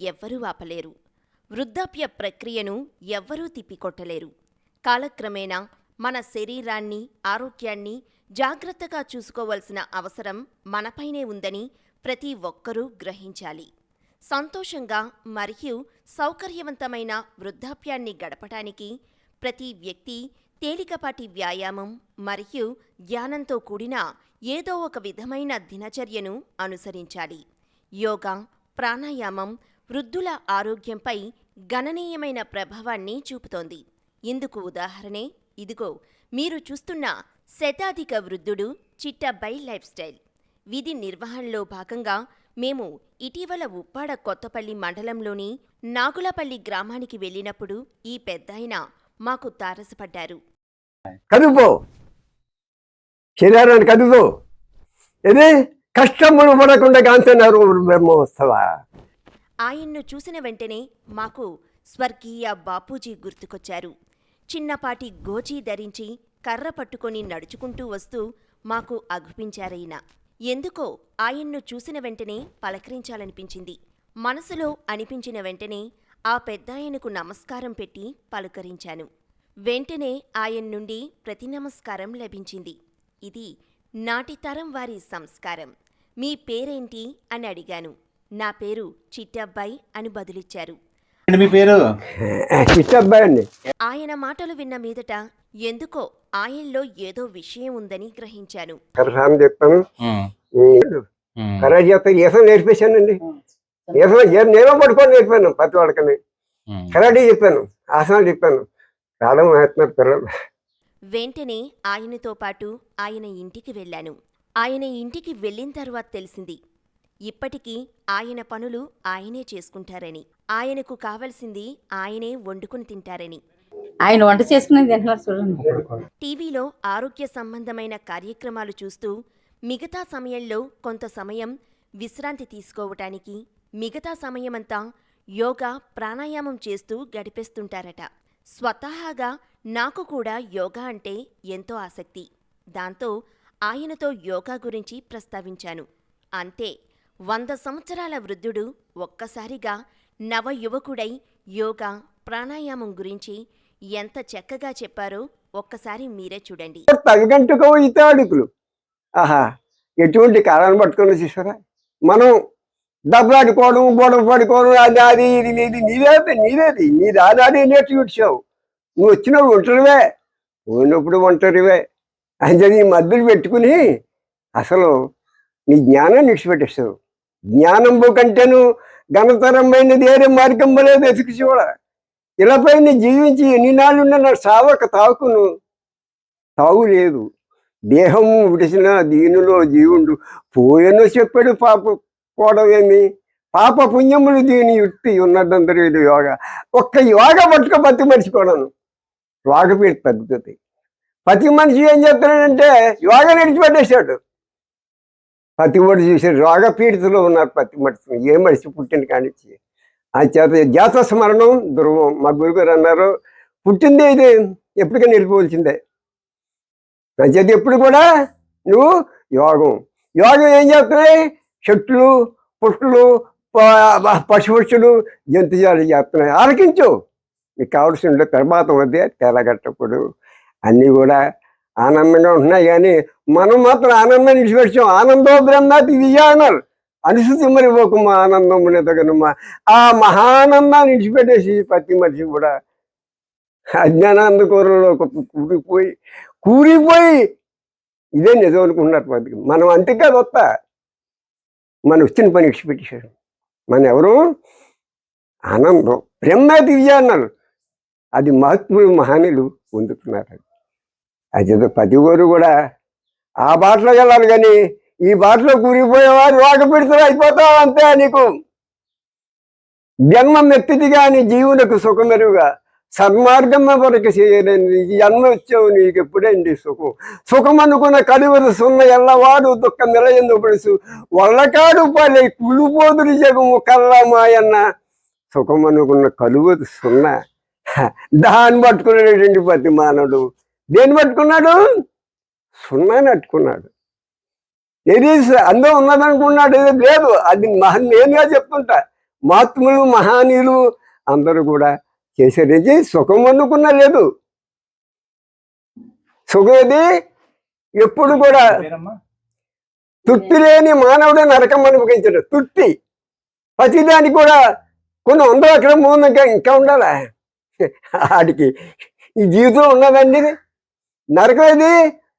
ఎవ్వరూ ఆపలేరు. వృద్ధాప్య ప్రక్రియను ఎవ్వరూ తిప్పికొట్టలేరు. కాలక్రమేణా మన శరీరాన్ని ఆరోగ్యాన్ని జాగ్రత్తగా చూసుకోవలసిన అవసరం మనపైనే ఉందని ప్రతి ఒక్కరూ గ్రహించాలి. సంతోషంగా మరియు సౌకర్యవంతమైన వృద్ధాప్యాన్ని గడపటానికి ప్రతి వ్యక్తి తేలికపాటి వ్యాయామం మరియు ధ్యానంతో కూడిన ఏదో ఒక విధమైన దినచర్యను అనుసరించాలి. యోగా ప్రాణాయామం వృద్ధుల ఆరోగ్యంపై గణనీయమైన ప్రభావాన్ని చూపుతోంది. ఇందుకు ఉదాహరణే ఇదిగో మీరు చూస్తున్న శతాధిక వృద్ధుడు చిట్టబై లైఫ్ స్టైల్. విధి నిర్వహణలో భాగంగా మేము ఇటీవల ఉప్పాడ కొత్తపల్లి మండలంలోని నాగులపల్లి గ్రామానికి వెళ్ళినప్పుడు ఈ పెద్దాయన మాకు తారసపడ్డారు. కదుపు శరీరాన్ని కదుపు ఇది కష్టములు పడకుండా కాంతున్నారు బ్రహ్మోత్సవ. ఆయన్ను చూసిన వెంటనే మాకు స్వర్గీయ బాపూజీ గుర్తుకొచ్చారు. చిన్నపాటి గోచీ ధరించి కర్ర పట్టుకొని నడుచుకుంటూ వస్తూ మాకు అగుపించారయిన. ఎందుకో ఆయన్ను చూసిన వెంటనే పలకరించాలనిపించింది. మనసులో అనిపించిన వెంటనే ఆ పెద్దాయనకు నమస్కారం పెట్టి పలుకరించాను. వెంటనే ఆయన నుండి ప్రతి నమస్కారం లభించింది. ఇది నాటి తరం వారి సంస్కారం. మీ పేరేంటి? అని అడిగాను. నా పేరు చిట్టబ్బాయి అని బదులిచ్చారు. ఏంటి మీ పేరు? చిట్టబ్బాయి అండి. ఆయన మాటలు విన్న మీదట ఎందుకో ఆయనలో ఏదో విషయం ఉందని గ్రహించాను. కరసాన్ని చెప్పాను ఉమ్, ఉమ్. కరా చేస్తా ఈసం నేర్పేశానండి ఈసం ఏ- నేను పడుకొని నేర్పాను ప్రతి వాడికని. కరాటే చెప్పాను ఆసనాలు చెప్పాను. పిల్లలు. వెంటనే ఆయనతో పాటు ఆయన ఇంటికి వెళ్ళాను. ఆయన ఇంటికి వెళ్ళిన తర్వాత తెలిసింది ఇప్పటికీ ఆయన పనులు ఆయనే చేసుకుంటారని. ఆయనకు కావలసింది ఆయనే వండుకుని తింటారని. ఆయన వంట చేసుకునేది తింటున్నారు చూడండి. టీవీలో ఆరోగ్య సంబంధమైన కార్యక్రమాలు చూస్తూ మిగతా సమయంలో కొంత సమయం విశ్రాంతి తీసుకోవటానికి మిగతా సమయమంతా యోగా ప్రాణాయామం చేస్తూ గడిపేస్తుంటారట. స్వతహాగా నాకు కూడా యోగా అంటే ఎంతో ఆసక్తి. దాంతో ఆయనతో యోగా గురించి ప్రస్తావించాను. అంతే. వంద సంవత్సరాల వృద్ధుడు ఒక్కసారిగా నవ యువకుడై యోగా ప్రాణాయామం గురించి ఎంత చక్కగా చెప్పారో ఒక్కసారి మీరే చూడండి. తగ్గంటుకో ఇతాడుకులు ఆహా ఎటువంటి కాలాన్ని పట్టుకుని చూసారా మనం దెబ్బలాడుకోవడం గొడవ పడుకోవడం అది అది ఇది ఇది నీవేది నీవేది నీ దాదాది నేర్చుకొచ్చావు నువ్వు వచ్చినప్పుడు ఒంటరివే పోయినప్పుడు ఒంటరివే. అని చెప్పి మద్దతు పెట్టుకుని అసలు నీ జ్ఞానాన్ని విడిచిపెట్టేస్తావు జ్ఞానంబు కంటేను ఘనతరమైనది ఏరే మార్గం లేదు ఎతుకు చూడ. ఇలాపై నీ జీవించి ఎన్ని నాళ్ళు ఉన్న సావక తాకును తావు లేదు. దేహము విడిచిన దీనిలో జీవుండు పోయను చెప్పాడు పాప పోవడమేమి పాప పుణ్యములు దీని యుక్తి ఉన్నదందరూ ఇది యోగ. ఒక్క యోగ పట్టుక పతి మనిషి కూడాను రోగపీడ తగ్గుతుంది. ప్రతి మనిషి ఏం చేస్తున్నాడంటే యోగ నడిచిపెట్టేశాడు ప్రతి ఒడి చూసి రోగపీడితలు ఉన్నారు ప్రతి మనిషి ఏ మనిషి పుట్టిన కానిచ్చి. ఆ చేత జాత స్మరణం ధ్రువం మా గురుగారు అన్నారు పుట్టిందే ఇది. ఎప్పటికైనా వెళ్ళిపోవలసిందే. అంచేది ఎప్పుడు కూడా నువ్వు యోగం. యోగం ఏం చేస్తున్నాయి? చెట్లు పుట్లు ప- పశుపక్షులు జంతుజాలు చేస్తున్నాయి. ఆలకించు. నీకు కావాల్సిన తర్వాత అదే తెలగట్టప్పుడు అన్నీ కూడా ఆనందంగా ఉంటున్నాయి. కానీ మనం మాత్రం ఆనందం నిలిచిపెట్టాం ఆనందో బ్రహ్మాతి విజయానర్. అనుసూతి మరి ఒక మా ఆనందం ఉండేదగనమ్మా ఆ మహానందాన్ని విడిచిపెట్టేసి ప్రతి మనిషి కూడా అజ్ఞానానంద కూరలో ఒక కూరిపోయి కూరిపోయి ఇదే నిజం అనుకుంటున్నారు బతికి మనం అంతే కాదు వస్తా. మనం వచ్చిన పని విడిచిపెట్టేశాడు మన ఎవరు? ఆనందం. బ్రహ్మాది విజయాన్నారు అది మహాత్ములు మహానీయులు పొందుతున్నారు. అదేదో ప్రతి ఊరు కూడా ఆ బాటలో వెళ్ళాలి కానీ ఈ బాటలో కూరిపోయేవారు వాక పెడుతూ అయిపోతావు అంతే నీకు. జన్మం ఎత్తిది కానీ జీవులకు సుఖమెరుగా సన్మార్గం వరకు చేయలేని జన్మ వచ్చావు నీకు ఎప్పుడండి సుఖం? సుఖం అనుకున్న కలువలు సున్న ఎల్లవాడు దుఃఖం నిలయందు పడుసు వల్లకాడు పల్లె కులుపోదురు జగము కల్లమాయన్న సుఖం అనుకున్న కలువదు సున్న. దాన్ని పట్టుకునేటువంటి ప్రతి మానవుడు దేన్ని పట్టుకున్నాడు? సున్నాని పట్టుకున్నాడు. ఏది అందం ఉన్నదనుకున్నాడు ఏదో లేదు. అది మహా నేనుగా చెప్తుంటా. మహాత్ములు మహానీయులు అందరూ కూడా చేసేది సుఖం అనుకున్నా లేదు. సుఖం ఎప్పుడు కూడా తుట్టి లేని మానవుడు నరకం అనుభవించడు. తుట్టి ప్రతిదానికి కూడా కొన్ని వందల అక్కడ మూడు ఇంకా ఇంకా ఉండాలా? ఆడికి ఈ జీవితం ఉన్నదండి. నరకం ఇది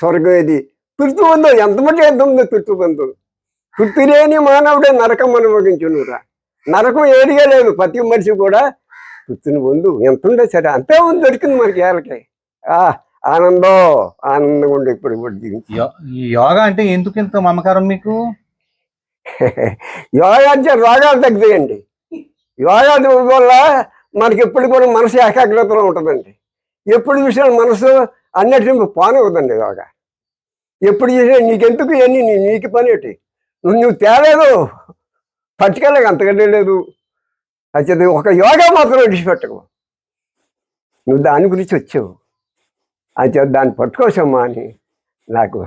స్వర్గం ఇది తుర్తు ఉందో ఎంత ఉందో తుర్తు బంధు తుర్తి లేని మానవుడే నరకం అనుభవించునురా. నరకం ఏడిగా లేదు ప్రతి మనిషి కూడా తుర్తిని పొందు. ఎంత ఉండే సరే అంతే ఉంది దొరికింది మనకి ఏళ్ళకి. ఆ ఆనందం ఆనందంగా ఉండే ఇప్పుడు ఇప్పుడు జీవించి. యోగా అంటే ఎందుకు ఇంత మమకారం మీకు? యోగా అంటే రోగాలు తగ్గుతాయండి. యోగా వల్ల మనకి ఎప్పుడు కూడా మనసు ఏకాగ్రతలో ఉంటుందండి. ఎప్పుడు చూసినా మనసు అన్నిటి పానవుతుందండి యోగా ఎప్పుడు చూసినా నీకెందుకు ఇవన్నీ? నీ నీకు పని ఏంటి? నువ్వు నువ్వు తేలేదు. పట్టుకెళ్ళక అంతకంటే లేదు. అయితే ఒక యోగా మాత్రం విడిచిపెట్టకు నువ్వు దాని గురించి వచ్చావు. అయితే దాన్ని పట్టుకోసమ్మా అని నాకు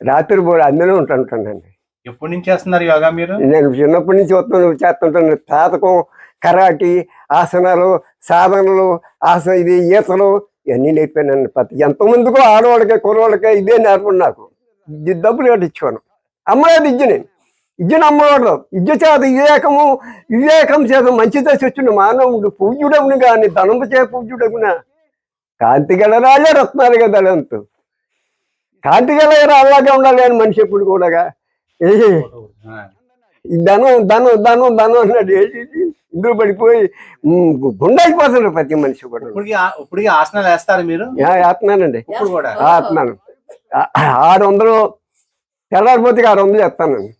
రాత్రి పూట అందులో ఉంటుంటానండి ఎప్పటి నుంచి చేస్తున్నారు యోగా మీరు? నేను చిన్నప్పటి నుంచి వస్తున్నాను చేస్తుంటాను. తాతకం కరాటి ఆసనాలు సాధనలు ఆస ఇది ఈతలు ఇవన్నీ నేర్పాను ప్రతి ఎంతమందికో ఆడవాళ్ళకి కుర్రవాళ్ళకి ఇదే నేర్పండి నాకు. ఇది డబ్బులు కట్టి ఇచ్చాను అమ్మలేదు ఇజ్జని ఇజ్జని అమ్మవాడు ఇజ్జ చేత వివేకము వివేకం చేత మంచి దశ వచ్చిన మానవుడు పూజ్యుడవును కానీ ధనము చే పూజ్యుడవునా కాంతి గల రాజే రత్నాలు కదా అంత కాంతి గల రాళ్ళగా ఉండాలి అని మనిషి ఎప్పుడు కూడా ఏ ధనం ధనం ధనం ధనం అన్నాడు. ఏంటి? ఇందులో పడిపోయి గుండె ప్రతి మనిషి కూడా. ఇప్పటికి ఆసనాలు వేస్తారు మీరు? వేస్తున్నానండి. ఇప్పుడు కూడా? వేస్తున్నాను. ఆరు వందలు తెల్లారిపోతే ఆరు వందలు చెప్తానండి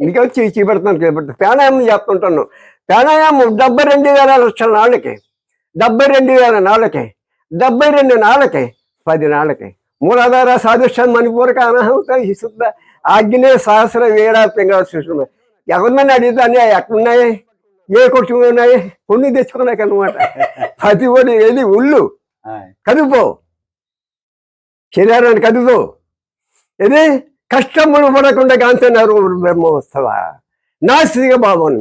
ఇందుకే వచ్చి చూపెడతాను చేపడతాను ప్రాణాయామం చేస్తుంటాను. ప్రాణాయామం డెబ్బై రెండు వేల లక్షల నాళ్ళకి డెబ్బై రెండు వేల నాళ్ళకి డెబ్బై రెండు నాళ్ళకి పది నాళ్ళకి. మూలాధార సాదృశ్యం మణిపూరక అనాహత శుద్ధ ఆగ్నే సహస్ర వీర పింగళ ఎవరినైనా అడుగుతానే ఎక్కడున్నాయి? ఏ కొట్టు ఉన్నాయి కొన్ని తెచ్చుకున్నాక అనమాట ప్రతి ఒడి ఏది ఉళ్ళు. కదుపో. శరీరాన్ని కదుపు. ఇది కష్టములు పడకుండా కాంతున్నారు బ్రహ్మోత్సవ నాస్తిక భావం.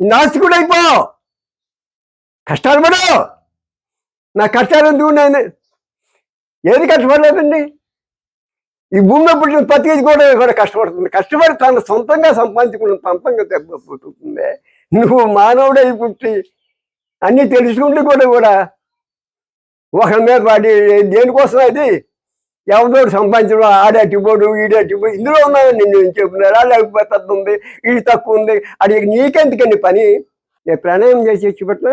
నాస్తికుడు అయిపో కష్టాలు పడు. నా కష్టాలు ఎందుకు నేను ఏది కష్టపడలేదండి? ఈ భూమిలో పుట్టిన ప్రతి కూడా కూడా కష్టపడుతుంది? కష్టపడి తను సొంతంగా సంపాదించుకున్న సొంతంగా దెబ్బపుతుంది నువ్వు మానవుడై పుట్టి అన్నీ తెలుసుకుంటూ కూడా కూడా ఒకరి మీద వాడి దేనికోసం అది? ఎవరితో సంపాదించడం ఆడేటిపోడు ఈడేటిపోడు ఇందులో ఉన్నాయని నేను చెప్తున్నారా లేకపోతే తక్కువ ఉంది ఇది తక్కువ ఉంది. అది నీకెందుకండి పని? నేను ప్రాణాయామం చేసి పెట్టినా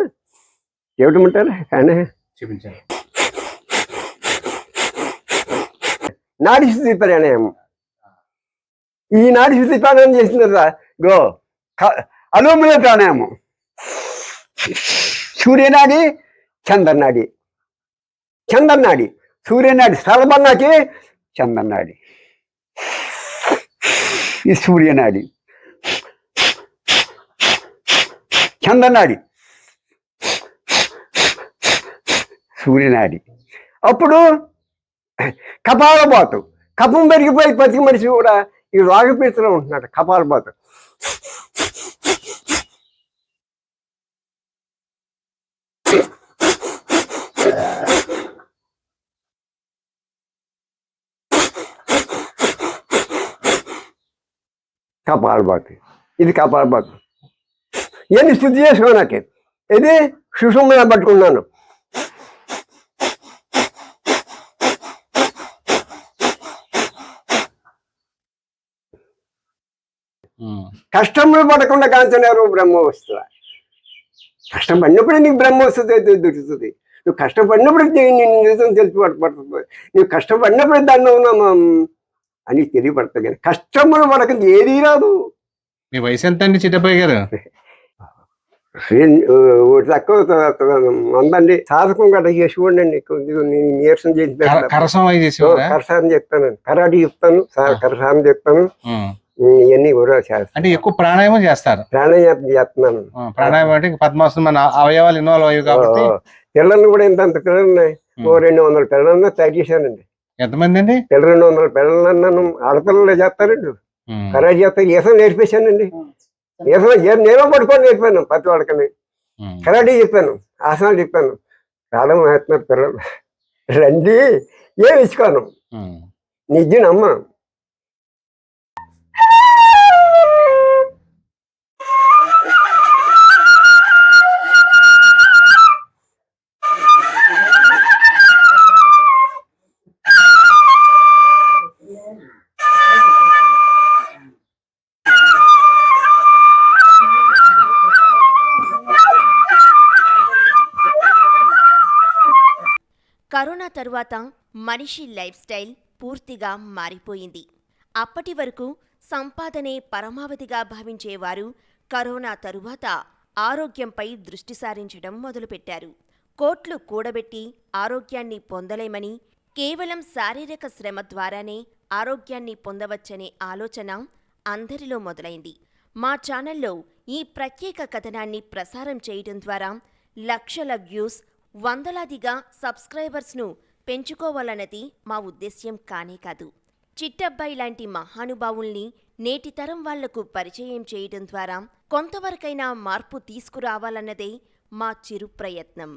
చెబుటమంటారా కానీ చూపించండి. నాడి శుద్ధి ప్రాణాయామం. ఈ నాడి శుద్ధి ప్రాణాయామం చేసిన గో అలోమిల ప్రాణాయామం. సూర్యనాడి చందన్నాడి. చందన్నాడి. సూర్యనాడి స్థలబన్నాకి చందన్నాడి. ఈ సూర్యనాడి. చందన్నాడి. సూర్యనాడి. అప్పుడు కపాలబాతు. కపం పెరిగిపోయి ప్రతి మనిషి కూడా ఈ రాగపీతలో ఉంటున్నాడు కపాలబాతు. కపాలబాతు ఇది కపాలబాతు ఇవన్నీ శుద్ధి చేసుకోనాకి ఇది సుషుమ్మన పట్టుకున్నాను. కష్టములు పడకుండా కాంచలేరు బ్రహ్మ వస్తువు. కష్టం పడినప్పుడే నీకు బ్రహ్మ వస్తుంది అయితే దొరుకుతుంది. నువ్వు కష్టపడినప్పుడు నిజం తెలిసి పడుతుంది. నువ్వు కష్టపడినప్పుడే దాన్ని అని తెలియపడుతుంది కానీ కష్టములు పడకండి ఏదీ రాదు. మీ వయసు ఎంత అండి చిట్టపయ్య గారు? తక్కువ ఉందండి సాధకం గట్ట చేసి చూడండి కొద్దిగా నేను నీరసం చేసి. కరసం అవి చేసేవారా? కరసారం చెప్తాను. కరాటి చెప్తాను. సా- కరసారం చెప్తాను. ఇవన్నీ కూడా చేస్తాను. అంటే ఎక్కువ ప్రాణాయామం చేస్తారు. ప్రాణాయామం చేస్తున్నాను. ప్రాణాయామం అంటే పద్మాసనం మన అవయవాలు ఇన్వాల్వ్ అయ్యి కాబట్టి. పిల్లల్ని కూడా ఇంత పిల్లలు ఉన్నాయి. ఓ రెండు వందల పిల్లలన్నా తయారు చేశానండి. ఎంతమంది అండి పిల్లలు రెండు వందల పిల్లలన్నాను ఆడపిల్లలు చేస్తారండి. కరాటి చేస్తారు ఈసం నేర్పేశానండి. ఏదో ఏ నేను పడుకొని చెప్పాను ప్రతి వాడికని. కరాటే చెప్పాను ఆసనాలు చెప్పాను. కాలం వేస్తున్నారు పిల్లలు. రండి ఏమి ఇచ్చుకోను? ఉమ్. నిజం నమ్మను. తరువాత మనిషి లైఫ్ స్టైల్ పూర్తిగా మారిపోయింది. అప్పటి వరకు సంపాదనే పరమావధిగా భావించేవారు కరోనా తరువాత ఆరోగ్యంపై దృష్టి సారించడం మొదలుపెట్టారు. కోట్లు కూడబెట్టి ఆరోగ్యాన్ని పొందలేమని కేవలం శారీరక శ్రమ ద్వారానే ఆరోగ్యాన్ని పొందవచ్చనే ఆలోచన అందరిలో మొదలైంది. మా ఛానల్లో ఈ ప్రత్యేక కథనాన్ని ప్రసారం చేయడం ద్వారా లక్షల వ్యూస్ వందలాదిగా సబ్స్క్రైబర్స్ను పెంచుకోవాలన్నది మా ఉద్దేశ్యం కానే కాదు. చిట్టబ్బాయి లాంటి మహానుభావుల్ని నేటి తరం వాళ్ళకు పరిచయం చేయడం ద్వారా కొంతవరకైనా మార్పు తీసుకురావాలన్నదే మా చిరు ప్రయత్నం.